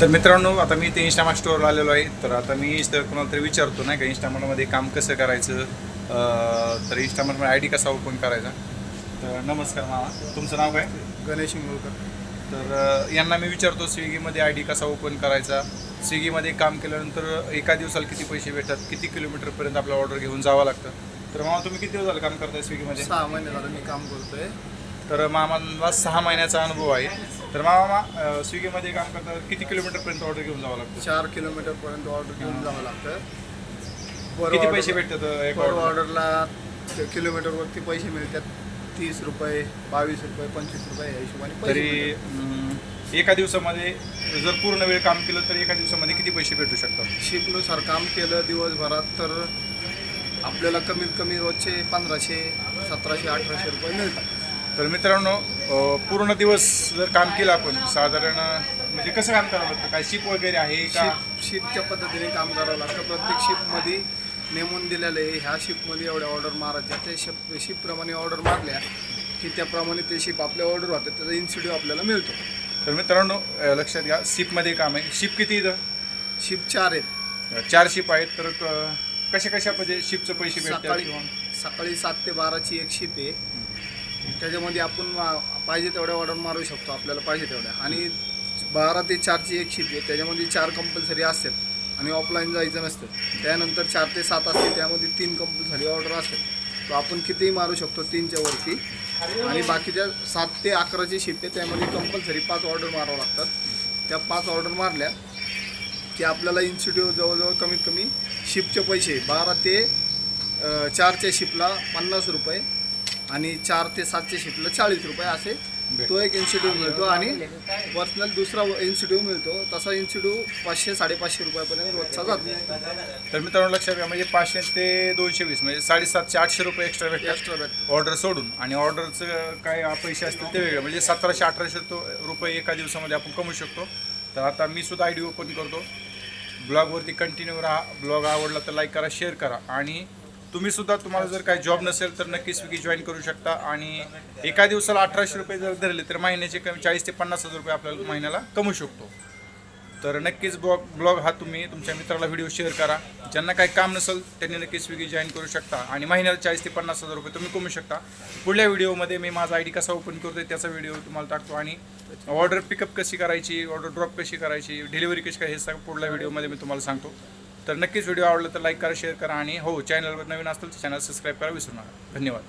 तर मित्रांनो आता मी इथे इंस्टामा स्टोअरला आलेलो आहे. तर आता मी इथं कोणाला तरी विचारतो नाही का इंस्टामामध्ये काम कसं करायचं? तर इंस्टामामध्ये आय डी कसा ओपन करायचा? तर नमस्कार मामा तुमचं नाव काय? गणेश इंगोलकर तर यांना मी विचारतो स्विगीमध्ये आय डी कसा ओपन करायचा? स्विगीमध्ये काम केल्यानंतर एका दिवसाला किती पैसे भेटतात? किती किलोमीटरपर्यंत आपलं ऑर्डर घेऊन जावं लागतं? तर मामा तुम्ही किती दिवस झालं काम करताय स्विगीमध्ये? सहा महिने झालं मी काम करतोय. तर मामाला सहा महिन्याचा अनुभव आहे. तर मामा स्विगीमध्ये काम करता किती किलोमीटरपर्यंत ऑर्डर घेऊन जावं लागतं? चार किलोमीटर पर्यंत ऑर्डर घेऊन जावं लागतं. किती पैसे भेटतात एक ऑर्डरला किलोमीटरवरती पैसे मिळतात. तीस रुपये बावीस रुपये पंचवीस रुपये या हिशोबाने पैसे तरी एका दिवसामध्ये जर पूर्ण वेळ काम केलं तर एका दिवसामध्ये किती पैसे भेटू शकतात? शिफ्टनुसार काम केलं दिवसभरात तर आपल्याला कमीत कमी रोजचे पंधराशे सतराशे अठराशे रुपये मिळतात. तर मित्रांनो पूर्ण दिवस जर काम केलं आपण साधारण म्हणजे कसं काम करावं लागतं? काय शिप वगैरे आहे का? शिफ्टच्या पद्धतीने काम करावं लागतं. प्रत्येक शिफ्टमध्ये नेमून दिलेलं आहे ह्या शिफ्टमध्ये एवढ्या ऑर्डर मारायच्या. त्या शिफ्ट शिफ्टप्रमाणे ऑर्डर मारल्या की त्याप्रमाणे ते शिप आपल्या ऑर्डर होतात त्याचा इन्सिडिओ आपल्याला मिळतो. तर मित्रांनो लक्षात घ्या शिपमध्ये काम आहे. शिप किती इथं? शिफ्ट चार आहेत. चार शिप आहेत तर क- कशा कशा म्हणजे शिपचे पैसे सकाळी सकाळी सात ते बाराची एक शिप आहे. त्याच्यामध्ये आपण पाहिजे तेवढ्या ऑर्डर मारू शकतो आपल्याला पाहिजे तेवढ्या. आणि बारा ते चारची एक शिप आहे त्याच्यामध्ये चार कंपल्सरी असतात आणि ऑफलाईन जायचं नसतं. त्यानंतर चार ते सात असते त्यामध्ये तीन कंपल्सरी ऑर्डर असतात. तो आपण कितीही मारू शकतो तीनच्या वरती. आणि बाकीच्या सात ते अकराची शिफ्ट आहे त्यामध्ये कंपल्सरी पाच ऑर्डर मारावं लागतात. त्या पाच ऑर्डर मारल्या की आपल्याला इन्स्टिट्यूट जवळजवळ कमीत कमी शिपचे पैसे बारा ते चारच्या शिपला पन्नास रुपये आणि चार ते सातच्या शिपला चाळीस रुपये असे तो एक इन्स्टिट्यूट मिळतो आणि पर्सनल दुसरा इन्स्टिट्यूट मिळतो. तसा इन्स्टिट्यूट पाचशे साडेपाचशे रुपयापर्यंत रोजचा जातो. तर मित्रांनो लक्षात घ्या म्हणजे पाचशे ते दोनशे वीस म्हणजे साडेसातशे आठशे रुपये एक्स्ट्रा भेटतात. एक्स्ट्रा भेटतो ऑर्डर सोडून. आणि ऑर्डरचं काय पैसे असतील ते वेगळे. म्हणजे सतराशे अठराशे तो रुपये एका दिवसामध्ये आपण कमवू शकतो. तर आता मी सुद्धा आय डी ओपन करतो ब्लॉगवरती कंटिन्यू राहा. ब्लॉग आवडला तर लाईक करा शेअर करा. आणि तुम्ही सुद्धा तुम्हाला जर काही जॉब नसेल तर नक्की स्विगी जॉईन करू शकता. आणि एका दिवसाला अठराशे रुपये जर धरले तर महिन्याचे कमी चाळीस ते पन्नास हजार रुपये आपल्याला महिन्याला कमवू शकतो. तर नक्कीच ब्लॉग ब्लॉग हा तुम्ही तुमच्या मित्राला व्हिडिओ शेअर करा. ज्यांना काही काम नसेल त्यांनी नक्की स्विगी जॉईन करू शकता. आणि महिन्याला चाळीस ते पन्नास हजार रुपये तुम्ही कमवू शकता. पुढल्या व्हिडिओमध्ये मी माझा आय डी कसा ओपन करतो त्याचा व्हिडिओ तुम्हाला टाकतो. आणि ऑर्डर पिकअप कशी करायची ऑर्डर ड्रॉप कशी करायची डिलिव्हरी कशी काय हे सगळं पुढल्या व्हिडिओमध्ये मी तुम्हाला सांगतो. तर नक्कीच व्हिडिओ आवडला तर लाईक करा शेअर करा आणि हो चॅनलवर नवीन असतील तर चॅनल सबस्क्राईब करा. विसरू नका. धन्यवाद.